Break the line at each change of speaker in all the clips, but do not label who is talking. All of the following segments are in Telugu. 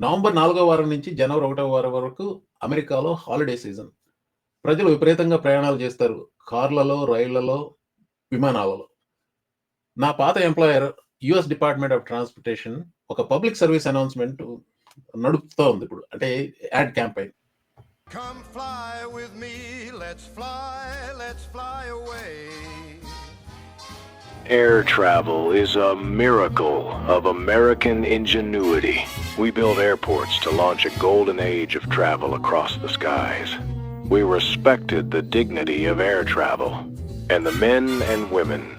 నవంబర్ నాలుగో వారం నుంచి జనవరి ఒకటో వారం వరకు అమెరికాలో హాలిడే సీజన్. ప్రజలు విపరీతంగా ప్రయాణాలు చేస్తారు. కార్లలో రైళ్ళలో విమానాలలో. నా పాత employer US department of transportation ఒక పబ్లిక్ సర్వీస్ అనౌన్స్మెంట్ నడుపుతూ ఉంది ఇప్పుడు. అంటే ad campaign.
Come fly with me, let's fly, let's fly away.
Air travel is a miracle of American ingenuity. We built airports to launch a golden age of travel across the skies. We respected the dignity of air travel and the men and women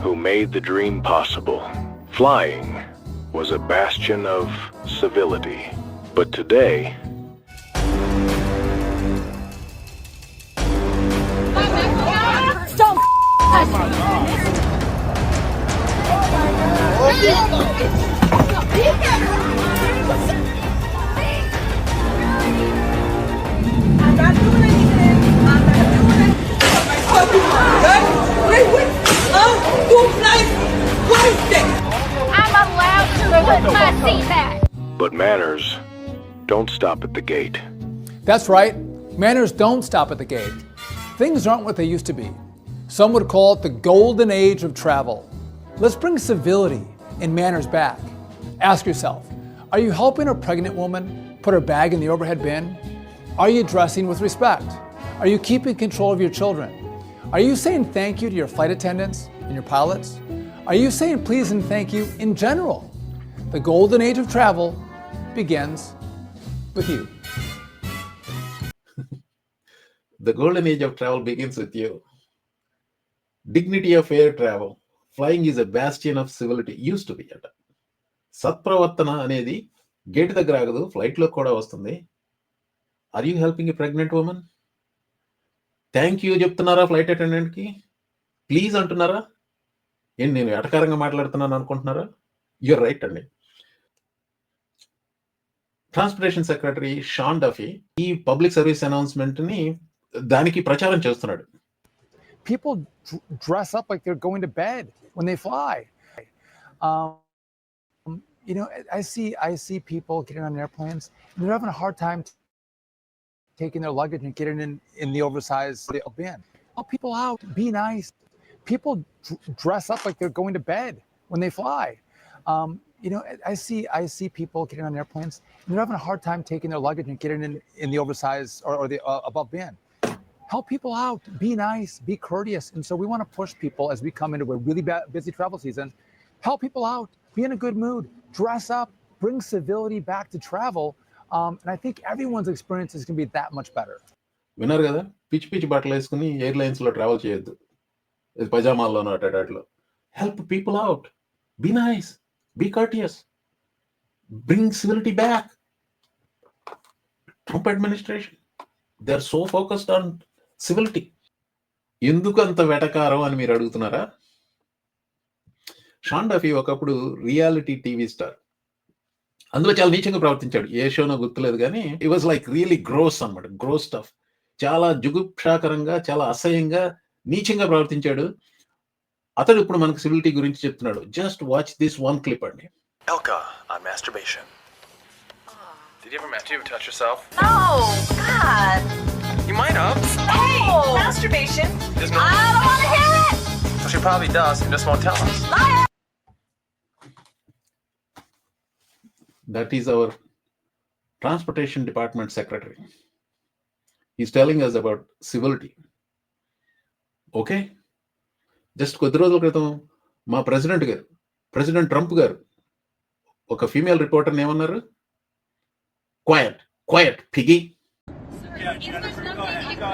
who made the dream possible. Flying was a bastion of civility. But today,
Don't touch me.
But manners don't stop at the gate.
That's right, manners don't stop at the gate. Things aren't what they used to be. Some would call it the golden age of travel. Let's bring civility and manners back. Ask yourself are you helping a pregnant woman put her bag in the overhead bin? Are you dressing with respect? Are you keeping control of your children? Are you saying thank you to your flight attendants and your pilots? Are you saying please and thank you in general? The golden age of travel begins with you.
the golden age of travel begins with you. Dignity of air travel. Flying is a bastion of civility used to be అట. సత్ప్రవర్తన అనేది గేట్ దగ్గర ఆగదు ఫ్లైట్లో కూడా వస్తుంది. Are you helping a pregnant woman thank you చెప్తున్నారా ఫ్లైట్ అటెండెంట్కి ప్లీజ్ అంటున్నారా? ఏంటి నేను ఎటకారంగా మాట్లాడుతున్నాను అనుకుంటున్నారా? యూర్ రైట్ అండి. ట్రాన్స్పోర్టేషన్ సెక్రటరీ షాన్ డఫీ ఈ పబ్లిక్ సర్వీస్ అనౌన్స్మెంట్ని దానికి ప్రచారం చేస్తున్నాడు.
People dr- dress up like they're going to bed when they fly. Um, you know, I- see I see people getting on airplanes and they're having a hard time t- taking their luggage and getting in in the oversized bin. Help people out. Be nice. People dr- dress up like they're going to bed when they fly. Um, you know, I- I see I see people getting on airplanes and they're having a hard time taking their luggage and getting in in the oversized or, or the uh, above bin help people out be nice be courteous and so we want to push people as we come into a really ba- busy travel season help people out be in a good mood dress up bring civility back to travel um, and i think everyone's experience is going to be that much better
విన్నారు కదా పిచ్చి పిచ్చి బట్టలు వేసుకుని ఎయిర్లైన్స్ లో ట్రావెల్ చేయొద్దు ఇది పజామాల్లోనో అటాట్లో help people out be nice be courteous bring civility back Trump administration they are so focused on civility. ఎందుకు అంత వెటకారం అని మీరు అడుగుతున్నారా? షాన్ డఫీ ఒకప్పుడు రియాలిటీ టీవీ స్టార్. అందులో చాలా నీచంగా ప్రవర్తించాడు. ఏ షోనో గుర్తులేదు కానీ it was like really gross అన్నమాట. గ్రోస్ స్టఫ్ చాలా జుగుప్షాకరంగా చాలా అసహ్యంగా నీచంగా ప్రవర్తించాడు. అతడు ఇప్పుడు మనకు సివిలిటీ గురించి చెప్తున్నాడు. Just watch this one clip అండి.
Elka on masturbation.
Did you ever, did you ever touch yourself?
No, God.
You might have.
Hey, masturbation.
There's no.
I don't want to hear it.
Well, she probably does and just won't tell us.
Liar.
That is our transportation department secretary is telling us about civility okay just కొద్ది రోజుల క్రితం మా ప్రెసిడెంట్ గారు ప్రెసిడెంట్ ట్రంప్ గారు ఒక ఫీమేల్ రిపోర్టర్ని ఏమన్నారు క్వయట్ క్వయట్ పిగి
The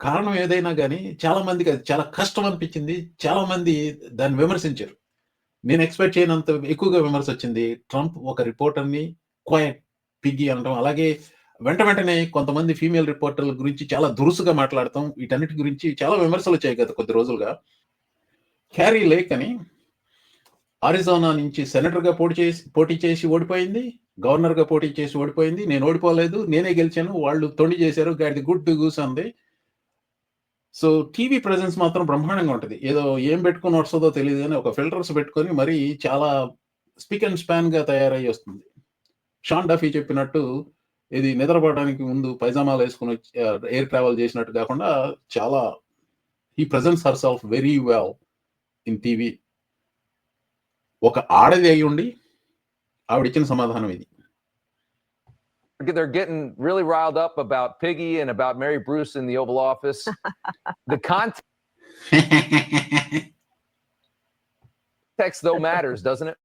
కారణం ఏదైనా కానీ చాలా మందికి అది చాలా కష్టం అనిపించింది. చాలా మంది దాన్ని విమర్శించారు. నేను ఎక్స్పెక్ట్ చేయనంత ఎక్కువగా విమర్శ వచ్చింది ట్రంప్ ఒక రిపోర్టర్ని క్వయట్ పిగ్గి అనడం. అలాగే వెంట వెంటనే కొంతమంది ఫీమేల్ రిపోర్టర్ల గురించి చాలా దురుసుగా మాట్లాడటం. వీటన్నిటి గురించి చాలా విమర్శలు వచ్చాయి గత కొద్ది రోజులుగా. క్యారీ లేక్ అని ఆరిజోనా నుంచి సెనటర్గా పోటీ చేసి పోటీ చేసి ఓడిపోయింది. గవర్నర్గా పోటీ చేసి ఓడిపోయింది. నేను ఓడిపోలేదు. నేనే గెలిచాను. వాళ్ళు తొండి చేశారు. గాడి గుడ్ గూస్ అంది. సో టీవీ ప్రెజెన్స్ మాత్రం బ్రహ్మాండంగా ఉంటుంది. ఏదో ఏం పెట్టుకుని వస్తుందో తెలియదు అని ఒక ఫిల్టర్స్ పెట్టుకొని మరీ చాలా స్పిక్ అండ్ స్పాన్‌గా తయారయ్యి వస్తుంది. షాన్ డఫీ చెప్పినట్టు ఇది నిద్రపోవడానికి ముందు పైజామాలు వేసుకుని ఎయిర్ ట్రావెల్ చేసినట్టు కాకుండా చాలా he her herself very well in TV. ఒక ఆడది అయ్యుండి ఆవిడిచ్చిన సమాధానం ఇది.
they're getting really riled up about Piggy and about Mary Bruce in the Oval Office. the context, though, matters, doesn't it?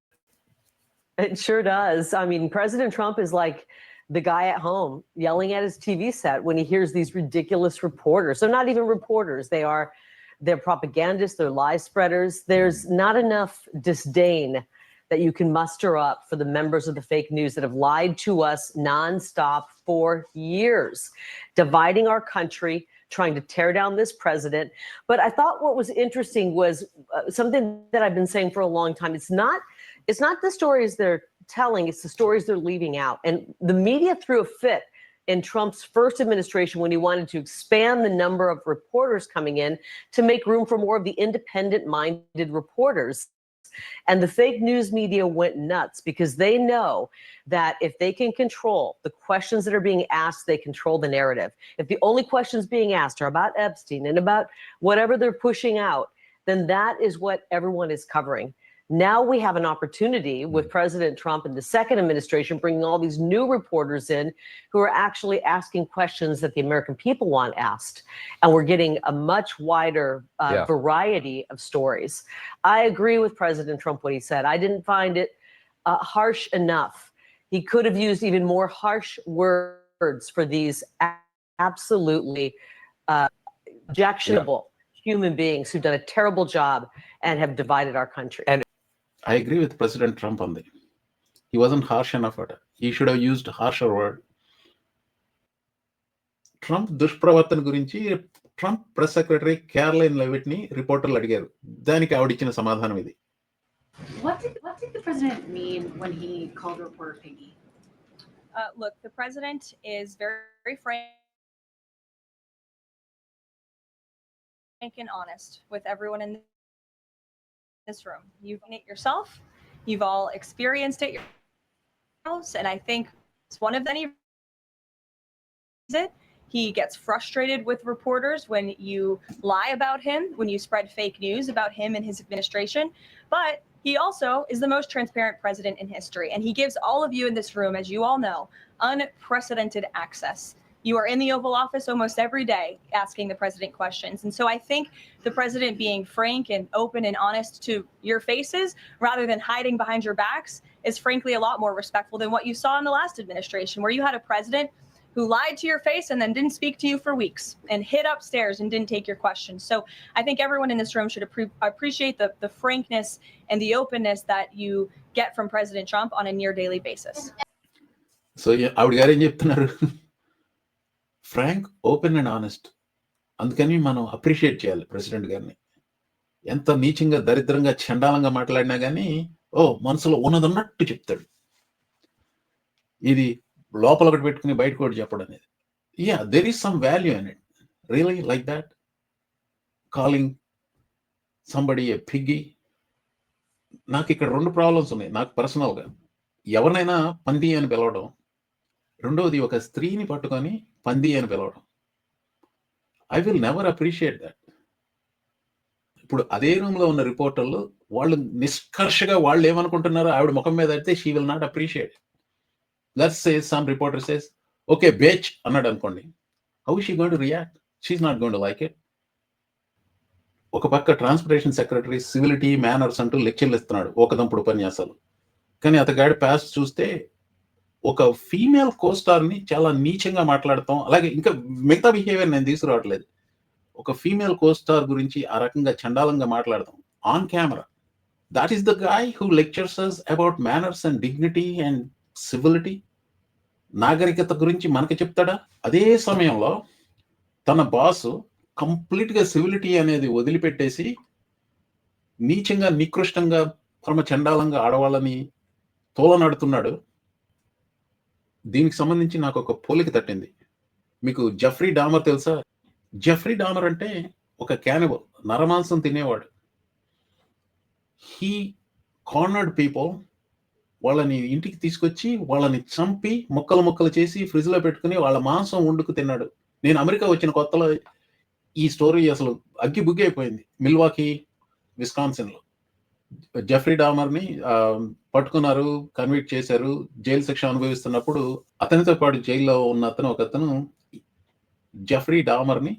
It sure does. I mean, President Trump is like the guy at home yelling at his TV set when he hears these ridiculous reporters. They're not even reporters. They are they're propagandists, they're lie spreaders. There's not enough disdain that you can muster up for the members of the fake news that have lied to us nonstop for years, dividing our country, trying to tear down this president. But I thought what was interesting was uh, something that I've been saying for a long time. It's not it's not the stories they're telling, it's the stories they're leaving out. And the media threw a fit in Trump's first administration when he wanted to expand the number of reporters coming in to make room for more of the independent minded reporters. And the fake news media went nuts because they know that if they can control the questions that are being asked, they control the narrative. If the only questions being asked are about Epstein and about whatever they're pushing out, then that is what everyone is covering. Now we have an opportunity with President Trump and the second administration bringing all these new reporters in who are actually asking questions that the American people want asked. And we're getting a much wider uh,
Yeah.
variety of stories. I agree with President Trump what he said. I didn't find it uh, harsh enough. He could have used even more harsh words for these absolutely uh, objectionable human beings who've done a terrible job and have divided our country.
And
I agree with President Trump on that. He wasn't harsh enough at it. He should have used harsher word. Trump దుష్ప్రవర్తన గురించి ట్రంప్ ప్రెస్ సెక్రటరీ క్యారలైన్ లెవిట్ని రిపోర్టర్లు అడిగారు దానికి ఆవిడిచ్చిన సమాధానం ఇది
What did what did the president mean when he called reporter piggy?
Uh, look, the president is very, very frank and honest with everyone in this room. You've seen it yourself. You've all experienced it yourselves, and I think it's one of many. It. He gets frustrated with reporters when you lie about him, when you spread fake news about him and his administration. But he also is the most transparent president in history. And he gives all of you in this room, as you all know, unprecedented access. You are in the Oval Office almost every day asking the president questions. And so I think the president being frank and open and honest to your faces rather than hiding behind your backs is frankly a lot more respectful than what you saw in the last administration, where you had a president who lied to your face and then didn't speak to you for weeks and hid upstairs and didn't take your questions. So I think everyone in this room should appre- appreciate the, the frankness and the openness that you get from President Trump on a near daily basis.
So yeah, I would get frank open and honest. అందుకని మనం అప్రిషియేట్ చేయాలి ప్రెసిడెంట్ గారిని. ఎంత నీచంగా దరిద్రంగా చండాలంగా మాట్లాడినా కానీ ఓ మనసులో ఉన్నదన్నట్టు చెప్తాడు. ఇది లోపల ఒకటి పెట్టుకుని బయటకు ఒకటి చెప్పడం అనేది. Yeah there is some value in it really like that calling somebody a piggy నాకు ఇక్కడ రెండు ప్రాబ్లమ్స్ ఉన్నాయి. నాకు పర్సనల్గా ఎవరినైనా పంది అని పిలవడం. రెండవది ఒక స్త్రీని పట్టుకొని పంది అని పిలవడం. I will never appreciate that ఇప్పుడు అదే రూమ్లో ఉన్న రిపోర్టర్లు వాళ్ళు నిష్కర్షగా వాళ్ళు ఏమనుకుంటున్నారో ఆవిడ ముఖం మీద అయితే she will not appreciate let's say some reporter says okay beige అన్నాడు అనుకోండి. How she gonna react she not gonna like it ఒక పక్క ట్రాన్స్పోర్టేషన్ సెక్రటరీ సివిలిటీ మేనర్స్ అంటూ లెక్చర్లు ఇస్తున్నాడు ఒకదంపుడు ఉపన్యాసాలు. కానీ అతగాడి పాస్ట్ చూస్తే ఒక ఫీమేల్ కోస్టార్ని చాలా నీచంగా మాట్లాడతాం. అలాగే ఇంకా మిగతా బిహేవియర్ నేను తీసుకురావట్లేదు. ఒక ఫీమేల్ కోస్టార్ గురించి ఆ రకంగా చండాలంగా మాట్లాడతాం. On camera that is the guy who lectures about manners and dignity and civility నాగరికత గురించి మనకి చెప్తాడా? అదే సమయంలో తన బాస్ కంప్లీట్గా సివిలిటీ అనేది వదిలిపెట్టేసి నీచంగా నికృష్టంగా పరమ చండాలంగా ఆడవాళ్ళని తోలనాడుతున్నాడు. దీనికి సంబంధించి నాకు ఒక పోలిక తట్టింది. మీకు జఫ్రీ డామర్ తెలుసా? జఫ్రీ డామర్ అంటే ఒక క్యానిబల్ నరమాంసం తినేవాడు. హీ కార్నర్డ్ పీపుల్ వాళ్ళని ఇంటికి తీసుకొచ్చి వాళ్ళని చంపి ముక్కలు ముక్కలు చేసి ఫ్రిడ్జ్లో పెట్టుకుని వాళ్ళ మాంసం వండుకు తిన్నాడు. నేను అమెరికా వచ్చిన కొత్తలో ఈ స్టోరీ అసలు అగ్గి బుగ్గి అయిపోయింది. మిల్వాకి విస్కాన్సిన్లో. జెఫ్రీ డామర్ని పట్టుకున్నారు కన్విక్ట్ చేశారు జైలు శిక్ష అనుభవిస్తున్నప్పుడు అతనితో పాటు జైల్లో ఉన్న అతను ఒక అతను జెఫ్రీ డామర్ని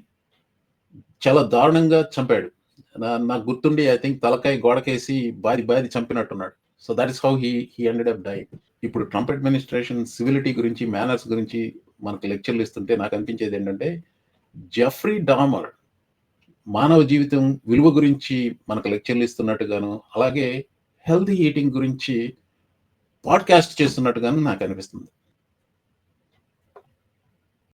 చాలా దారుణంగా చంపాడు. నా- నాకు గుర్తుండి ఐ థింక్ తలకాయ గోడకేసి బాది బాది చంపినట్టున్నాడు. So that is how he he ended up die ఇప్పుడు ట్రంప్ అడ్మినిస్ట్రేషన్ సివిలిటీ గురించి మేనర్స్ గురించి మనకు లెక్చర్లు ఇస్తుంటే నాకు అనిపించేది ఏంటంటే జెఫ్రీ డామర్ మానవ జీవితం విలువ గురించి మనకు లెక్చర్లు ఇస్తున్నట్టుగాను అలాగే హెల్తీ ఈటింగ్ గురించి పాడ్కాస్ట్ చేస్తున్నట్టుగాను నాకు అనిపిస్తుంది.